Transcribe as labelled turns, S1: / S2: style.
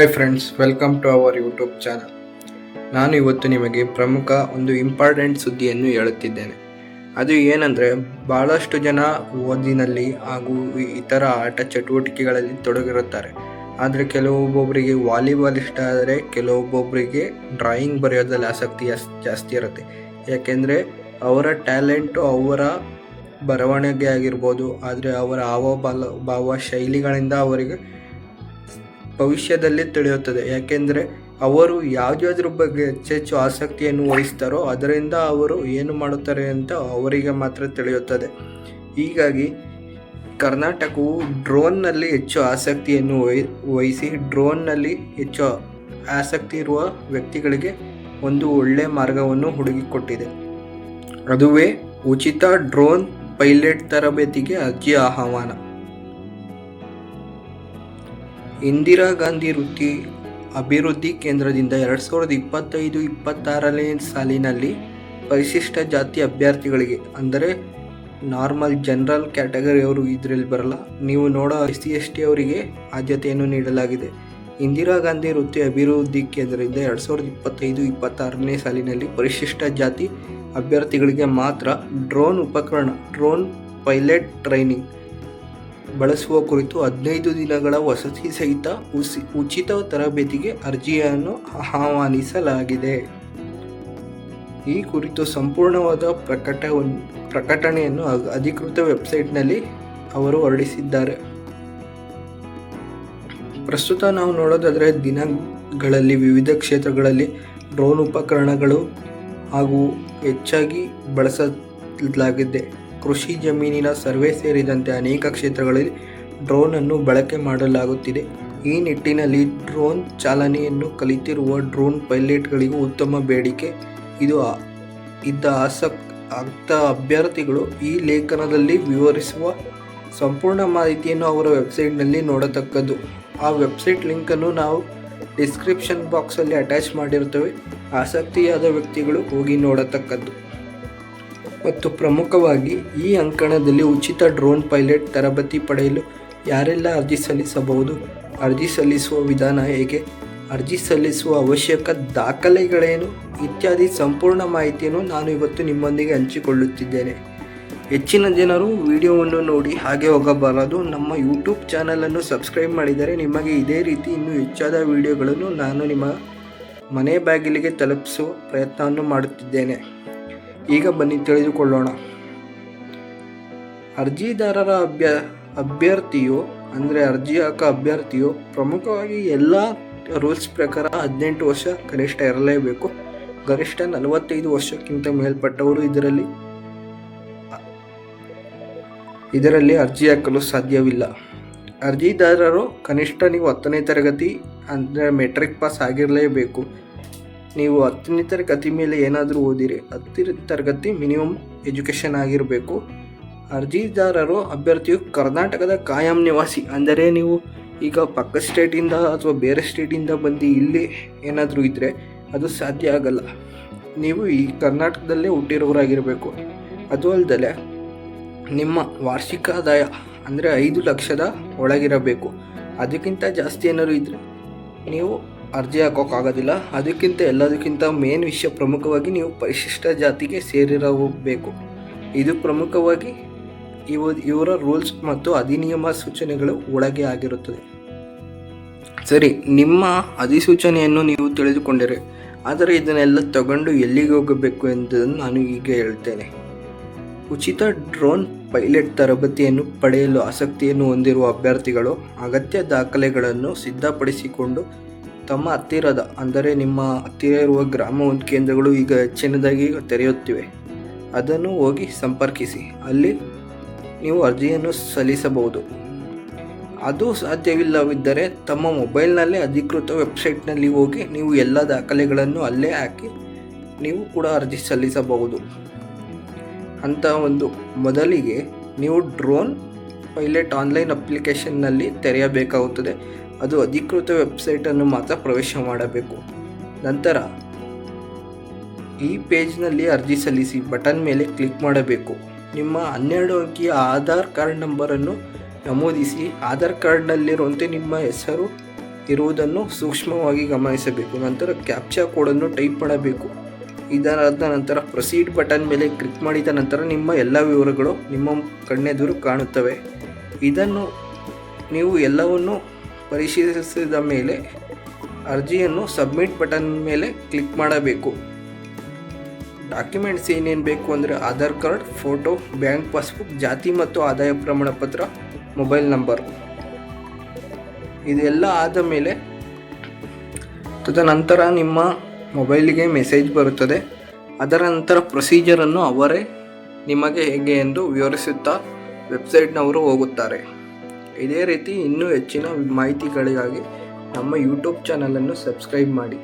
S1: Hi friends welcome to our YouTube channel ನಾನು ಇವತ್ತು ನಿಮಗೆ ಪ್ರಮುಖ ಒಂದು ಇಂಪಾರ್ಟೆಂಟ್ ಸುದ್ದಿಯನ್ನು ಹೇಳುತ್ತಿದ್ದೇನೆ. ಅದು ಏನಂದರೆ ಭಾಳಷ್ಟು ಜನ ಓದಿನಲ್ಲಿ ಹಾಗೂ ಇತರ ಆಟ ಚಟುವಟಿಕೆಗಳಲ್ಲಿ ತೊಡಗಿರುತ್ತಾರೆ. ಆದರೆ ಕೆಲವೊಬ್ಬೊಬ್ಬರಿಗೆ ವಾಲಿಬಾಲ್ ಇಷ್ಟ ಆದರೆ ಕೆಲವೊಬ್ಬೊಬ್ಬರಿಗೆ ಡ್ರಾಯಿಂಗ್ ಬರೆಯೋದ್ರಲ್ಲಿ ಆಸಕ್ತಿ ಜಾಸ್- ಜಾಸ್ತಿ ಇರುತ್ತೆ. ಯಾಕೆಂದರೆ, ಅವರ ಟ್ಯಾಲೆಂಟು ಅವರ ಬರವಣಿಗೆ ಆಗಿರ್ಬೋದು, ಆದರೆ ಅವರ ಹಾವಭಾವ, ಭಾವ ಶೈಲಿಗಳಿಂದ ಅವರಿಗೆ ಭವಿಷ್ಯದಲ್ಲಿ ತಿಳಿಯುತ್ತದೆ. ಯಾಕೆಂದರೆ ಅವರು ಯಾವುದ್ಯಾವ್ದ್ರ ಬಗ್ಗೆ ಹೆಚ್ಚೆಚ್ಚು ಆಸಕ್ತಿಯನ್ನು ವಹಿಸ್ತಾರೋ ಅದರಿಂದ ಅವರು ಏನು ಮಾಡುತ್ತಾರೆ ಅಂತ ಅವರಿಗೆ ಮಾತ್ರ ತಿಳಿಯುತ್ತದೆ. ಹೀಗಾಗಿ ಕರ್ನಾಟಕವು ಡ್ರೋನ್ನಲ್ಲಿ ಹೆಚ್ಚು ಆಸಕ್ತಿಯನ್ನು ವಹಿ, ವಹಿಸಿ ಡ್ರೋನ್ನಲ್ಲಿ ಹೆಚ್ಚು ಆಸಕ್ತಿ ಇರುವ ವ್ಯಕ್ತಿಗಳಿಗೆ ಒಂದು ಒಳ್ಳೆಯ ಮಾರ್ಗವನ್ನು ಹುಡುಕಿಕೊಟ್ಟಿದೆ. ಅದುವೇ ಉಚಿತ ಡ್ರೋನ್ ಪೈಲಟ್ ತರಬೇತಿಗೆ ಅರ್ಜಿ ಆಹ್ವಾನ. ಇಂದಿರಾ ಗಾಂಧಿ ವೃತ್ತಿ ಅಭಿವೃದ್ಧಿ ಕೇಂದ್ರದಿಂದ ಎರಡು ಸಾವಿರದ ಇಪ್ಪತ್ತೈದು, ಇಪ್ಪತ್ತಾರನೇ ಸಾಲಿನಲ್ಲಿ ಪರಿಶಿಷ್ಟ ಜಾತಿ ಅಭ್ಯರ್ಥಿಗಳಿಗೆ, ಅಂದರೆ ನಾರ್ಮಲ್ ಜನರಲ್ ಕ್ಯಾಟಗರಿಯವರು ಇದರಲ್ಲಿ ಬರಲ್ಲ, ನೀವು ನೋಡೋ ಎಸ್ ಸಿ ಎಸ್ ಟಿ ಅವರಿಗೆ ಆದ್ಯತೆಯನ್ನು ನೀಡಲಾಗಿದೆ. ಇಂದಿರಾ ಗಾಂಧಿ ವೃತ್ತಿ ಅಭಿವೃದ್ಧಿ ಕೇಂದ್ರದಿಂದ ಎರಡು ಸಾವಿರದ ಇಪ್ಪತ್ತೈದು, ಇಪ್ಪತ್ತಾರನೇ ಸಾಲಿನಲ್ಲಿ ಪರಿಶಿಷ್ಟ ಜಾತಿ ಅಭ್ಯರ್ಥಿಗಳಿಗೆ ಮಾತ್ರ ಡ್ರೋನ್ ಉಪಕರಣ, ಡ್ರೋನ್ ಪೈಲಟ್ ಟ್ರೈನಿಂಗ್. ಬಳಸುವ ಕುರಿತು ಹದಿನೈದು ದಿನಗಳ ವಸತಿ ಸಹಿತ ಉಸಿ, ಉಚಿತ ತರಬೇತಿಗೆ ಅರ್ಜಿಯನ್ನು ಆಹ್ವಾನಿಸಲಾಗಿದೆ. ಈ ಕುರಿತು ಸಂಪೂರ್ಣವಾದ ಪ್ರಕಟ ಪ್ರಕಟಣೆಯನ್ನು ಅಧಿಕೃತ ವೆಬ್ಸೈಟ್ನಲ್ಲಿ ಅವರು ಹೊರಡಿಸಿದ್ದಾರೆ. ಪ್ರಸ್ತುತ ನಾವು ನೋಡೋದಾದರೆ ದಿನಗಳಲ್ಲಿ ವಿವಿಧ ಕ್ಷೇತ್ರಗಳಲ್ಲಿ ಡ್ರೋನ್ ಉಪಕರಣಗಳು ಹಾಗೂ ಹೆಚ್ಚಾಗಿ ಬಳಸಲಾಗಿದೆ. ಕೃಷಿ ಜಮೀನಿನ ಸರ್ವೆ ಸೇರಿದಂತೆ ಅನೇಕ ಕ್ಷೇತ್ರಗಳಲ್ಲಿ ಡ್ರೋನನ್ನು ಬಳಕೆ ಮಾಡಲಾಗುತ್ತಿದೆ. ಈ ನಿಟ್ಟಿನಲ್ಲಿ ಡ್ರೋನ್ ಚಾಲನೆಯನ್ನು ಕಲಿತಿರುವ ಡ್ರೋನ್ ಪೈಲಟ್ಗಳಿಗೂ ಉತ್ತಮ ಬೇಡಿಕೆ. ಇದು ಇದ್ದ ಆಸಕ್ ಆಕ್ತ ಅಭ್ಯರ್ಥಿಗಳು ಈ ಲೇಖನದಲ್ಲಿ ವಿವರಿಸುವ ಸಂಪೂರ್ಣ ಮಾಹಿತಿಯನ್ನು ಅವರ ವೆಬ್ಸೈಟ್ನಲ್ಲಿ ನೋಡತಕ್ಕದ್ದು. ಆ ವೆಬ್ಸೈಟ್ ಲಿಂಕನ್ನು ನಾವು ಡಿಸ್ಕ್ರಿಪ್ಷನ್ ಬಾಕ್ಸಲ್ಲಿ ಅಟ್ಯಾಚ್ ಮಾಡಿರ್ತೇವೆ ಆಸಕ್ತಿಯಾದ ವ್ಯಕ್ತಿಗಳು ಹೋಗಿ ನೋಡತಕ್ಕದ್ದು. ಮತ್ತು ಪ್ರಮುಖವಾಗಿ ಈ ಅಂಕಣದಲ್ಲಿ ಉಚಿತ ಡ್ರೋನ್ ಪೈಲಟ್ ತರಬೇತಿ ಪಡೆಯಲು ಯಾರೆಲ್ಲ ಅರ್ಜಿ ಸಲ್ಲಿಸಬಹುದು? ಅರ್ಜಿ ಸಲ್ಲಿಸುವ ವಿಧಾನ ಹೇಗೆ? ಅರ್ಜಿ ಸಲ್ಲಿಸುವ ಅವಶ್ಯಕ ದಾಖಲೆಗಳೇನು? ಇತ್ಯಾದಿ ಸಂಪೂರ್ಣ ಮಾಹಿತಿಯನ್ನು ನಾನು ಇವತ್ತು ನಿಮ್ಮೊಂದಿಗೆ ಹಂಚಿಕೊಳ್ಳುತ್ತಿದ್ದೇನೆ. ಹೆಚ್ಚಿನ ಜನರು ವಿಡಿಯೋವನ್ನು ನೋಡಿ ಹಾಗೆ ಹೋಗಬಾರದು. ನಮ್ಮ ಯೂಟ್ಯೂಬ್ ಚಾನಲನ್ನು ಸಬ್ಸ್ಕ್ರೈಬ್ ಮಾಡಿದರೆ ನಿಮಗೆ ಇದೇ ರೀತಿ ಇನ್ನೂ ಹೆಚ್ಚಾದ ವಿಡಿಯೋಗಳನ್ನು ನಾನು ನಿಮ್ಮ ಮನೆ ಬಾಗಿಲಿಗೆ ತಲುಪಿಸುವ ಪ್ರಯತ್ನವನ್ನು ಮಾಡುತ್ತಿದ್ದೇನೆ. ಈಗ ಬನ್ನಿ ತಿಳಿದುಕೊಳ್ಳೋಣ. ಅರ್ಜಿದಾರರ ಅಭ್ಯ, ಅಭ್ಯರ್ಥಿಯು, ಅಂದರೆ ಅರ್ಜಿ ಹಾಕ ಅಭ್ಯರ್ಥಿಯು ಪ್ರಮುಖವಾಗಿ ಎಲ್ಲ ರೂಲ್ಸ್ ಪ್ರಕಾರ ಹದಿನೆಂಟು ವರ್ಷ ಕನಿಷ್ಠ ಇರಲೇಬೇಕು. ಗರಿಷ್ಠ ನಲವತ್ತೈದು ವರ್ಷಕ್ಕಿಂತ ಮೇಲ್ಪಟ್ಟವರು ಇದರಲ್ಲಿ ಇದರಲ್ಲಿ ಅರ್ಜಿ ಹಾಕಲು ಸಾಧ್ಯವಿಲ್ಲ. ಅರ್ಜಿದಾರರು ಕನಿಷ್ಠ ನೀವು ಹತ್ತನೇ ತರಗತಿ, ಅಂದರೆ ಮೆಟ್ರಿಕ್ ಪಾಸ್ ಆಗಿರಲೇಬೇಕು. ನೀವು ಹತ್ತನೇ ತರಗತಿ ಮೇಲೆ ಏನಾದರೂ ಓದಿರಿ ಹತ್ತನೇ ತರಗತಿ ಮಿನಿಮಮ್ ಎಜುಕೇಷನ್ ಆಗಿರಬೇಕು. ಅರ್ಜಿದಾರರು, ಅಭ್ಯರ್ಥಿಯು ಕರ್ನಾಟಕದ ಕಾಯಂ ನಿವಾಸಿ. ಅಂದರೆ ನೀವು ಈಗ ಪಕ್ಕ ಸ್ಟೇಟಿಂದ ಅಥವಾ ಬೇರೆ ಸ್ಟೇಟಿಂದ ಬಂದು ಇಲ್ಲಿ ಏನಾದರೂ ಇದ್ದರೆ ಅದು ಸಾಧ್ಯ ಆಗಲ್ಲ. ನೀವು ಈ ಕರ್ನಾಟಕದಲ್ಲೇ ಹುಟ್ಟಿರೋರಾಗಿರಬೇಕು. ಅದು ಅಲ್ಲದೆ ನಿಮ್ಮ ವಾರ್ಷಿಕ ಆದಾಯ ಅಂದರೆ ಐದು ಲಕ್ಷದ ಒಳಗಿರಬೇಕು. ಅದಕ್ಕಿಂತ ಜಾಸ್ತಿ ಏನಾದ್ರು ಇದ್ದರೆ ನೀವು ಅರ್ಜಿ ಹಾಕೋಕ್ಕಾಗೋದಿಲ್ಲ. ಅದಕ್ಕಿಂತ ಎಲ್ಲದಕ್ಕಿಂತ ಮೇನ್ ವಿಷಯ ಪ್ರಮುಖವಾಗಿ ನೀವು ಪರಿಶಿಷ್ಟ ಜಾತಿಗೆ ಸೇರಿರಬೇಕು. ಇದು ಪ್ರಮುಖವಾಗಿ ಇವ, ಇವರ ರೂಲ್ಸ್ ಮತ್ತು ಅಧಿನಿಯಮ ಸೂಚನೆಗಳು ಒಳಗೆ ಆಗಿರುತ್ತದೆ. ಸರಿ, ನಿಮ್ಮ ಅಧಿಸೂಚನೆಯನ್ನು ನೀವು ತಿಳಿದುಕೊಂಡಿರಿ, ಆದರೆ ಇದನ್ನೆಲ್ಲ ತಗೊಂಡು ಎಲ್ಲಿಗೆ ಹೋಗಬೇಕು ಎಂದು ನಾನು ಈಗ ಹೇಳ್ತೇನೆ. ಉಚಿತ ಡ್ರೋನ್ ಪೈಲಟ್ ತರಬೇತಿಯನ್ನು ಪಡೆಯಲು ಆಸಕ್ತಿಯನ್ನು ಹೊಂದಿರುವ ಅಭ್ಯರ್ಥಿಗಳು ಅಗತ್ಯ ದಾಖಲೆಗಳನ್ನು ಸಿದ್ಧಪಡಿಸಿಕೊಂಡು ತಮ್ಮ ಹತ್ತಿರದ, ಅಂದರೆ ನಿಮ್ಮ ಹತ್ತಿರ ಇರುವ ಗ್ರಾಮ ಕೇಂದ್ರಗಳು ಈಗ ಹೆಚ್ಚಿನದಾಗಿ ತೆರೆಯುತ್ತಿವೆ. ಅದನ್ನು ಹೋಗಿ ಸಂಪರ್ಕಿಸಿ. ಅಲ್ಲಿ ನೀವು ಅರ್ಜಿಯನ್ನು ಸಲ್ಲಿಸಬಹುದು. ಅದು ಸಾಧ್ಯವಿಲ್ಲವಿದ್ದರೆ ತಮ್ಮ ಮೊಬೈಲ್ನಲ್ಲೇ ಅಧಿಕೃತ ವೆಬ್ಸೈಟ್ನಲ್ಲಿ ಹೋಗಿ ನೀವು ಎಲ್ಲ ದಾಖಲೆಗಳನ್ನು ಅಲ್ಲೇ ಹಾಕಿ ನೀವು ಕೂಡ ಅರ್ಜಿ ಸಲ್ಲಿಸಬಹುದು. ಅಂತ ಒಂದು ಮೊದಲಿಗೆ ನೀವು ಡ್ರೋನ್ ಪೈಲಟ್ ಆನ್ಲೈನ್ ಅಪ್ಲಿಕೇಶನ್ನಲ್ಲಿ ತೆರೆಯಬೇಕಾಗುತ್ತದೆ. ಅದು ಅಧಿಕೃತ ವೆಬ್ಸೈಟನ್ನು ಮಾತ್ರ ಪ್ರವೇಶ ಮಾಡಬೇಕು. ನಂತರ ಈ ಪೇಜ್ನಲ್ಲಿ ಅರ್ಜಿ ಸಲ್ಲಿಸಿ ಬಟನ್ ಮೇಲೆ ಕ್ಲಿಕ್ ಮಾಡಬೇಕು. ನಿಮ್ಮ ಹನ್ನೆರಡು ಅಂಕಿಯ ಆಧಾರ್ ಕಾರ್ಡ್ ನಂಬರನ್ನು ನಮೂದಿಸಿ, ಆಧಾರ್ ಕಾರ್ಡ್ನಲ್ಲಿರುವಂತೆ ನಿಮ್ಮ ಹೆಸರು ಇರುವುದನ್ನು ಸೂಕ್ಷ್ಮವಾಗಿ ಗಮನಿಸಬೇಕು. ನಂತರ ಕ್ಯಾಪ್ಚಾ ಕೋಡನ್ನು ಟೈಪ್ ಮಾಡಬೇಕು. ಇದರಾದ ನಂತರ ಪ್ರೊಸೀಡ್ ಬಟನ್ ಮೇಲೆ ಕ್ಲಿಕ್ ಮಾಡಿದ ನಂತರ ನಿಮ್ಮ ಎಲ್ಲ ವಿವರಗಳು ನಿಮ್ಮ ಕಣ್ಣೆದುರು ಕಾಣುತ್ತವೆ. ಇದನ್ನು ನೀವು ಎಲ್ಲವನ್ನು ಪರಿಶೀಲಿಸಿದ ಮೇಲೆ ಅರ್ಜಿಯನ್ನು ಸಬ್ಮಿಟ್ ಬಟನ್ ಮೇಲೆ ಕ್ಲಿಕ್ ಮಾಡಬೇಕು. ಡಾಕ್ಯುಮೆಂಟ್ಸ್ ಏನೇನು ಬೇಕು ಅಂದರೆ Aadhaar card, photo, bank passbook, ಜಾತಿ ಮತ್ತು ಆದಾಯ ಪ್ರಮಾಣ ಪತ್ರ ಮೊಬೈಲ್ ನಂಬರ್. ಇದೆಲ್ಲ ಆದ ಮೇಲೆ ತದನಂತರ ನಿಮ್ಮ ಮೊಬೈಲಿಗೆ ಮೆಸೇಜ್ ಬರುತ್ತದೆ. ಅದರ ನಂತರ ಪ್ರೊಸೀಜರನ್ನು ಅವರೇ ನಿಮಗೆ ಹೇಗೆ ಎಂದು ವಿವರಿಸುತ್ತಾ ವೆಬ್ಸೈಟ್ನವರು ಹೋಗುತ್ತಾರೆ. ಇದೇ ರೀತಿ ಇನ್ನೂ ಹೆಚ್ಚಿನ ಮಾಹಿತಿಗಳಿಗಾಗಿ ನಮ್ಮ ಯೂಟ್ಯೂಬ್ ಚಾನಲನ್ನು ಸಬ್ಸ್ಕ್ರೈಬ್ ಮಾಡಿ.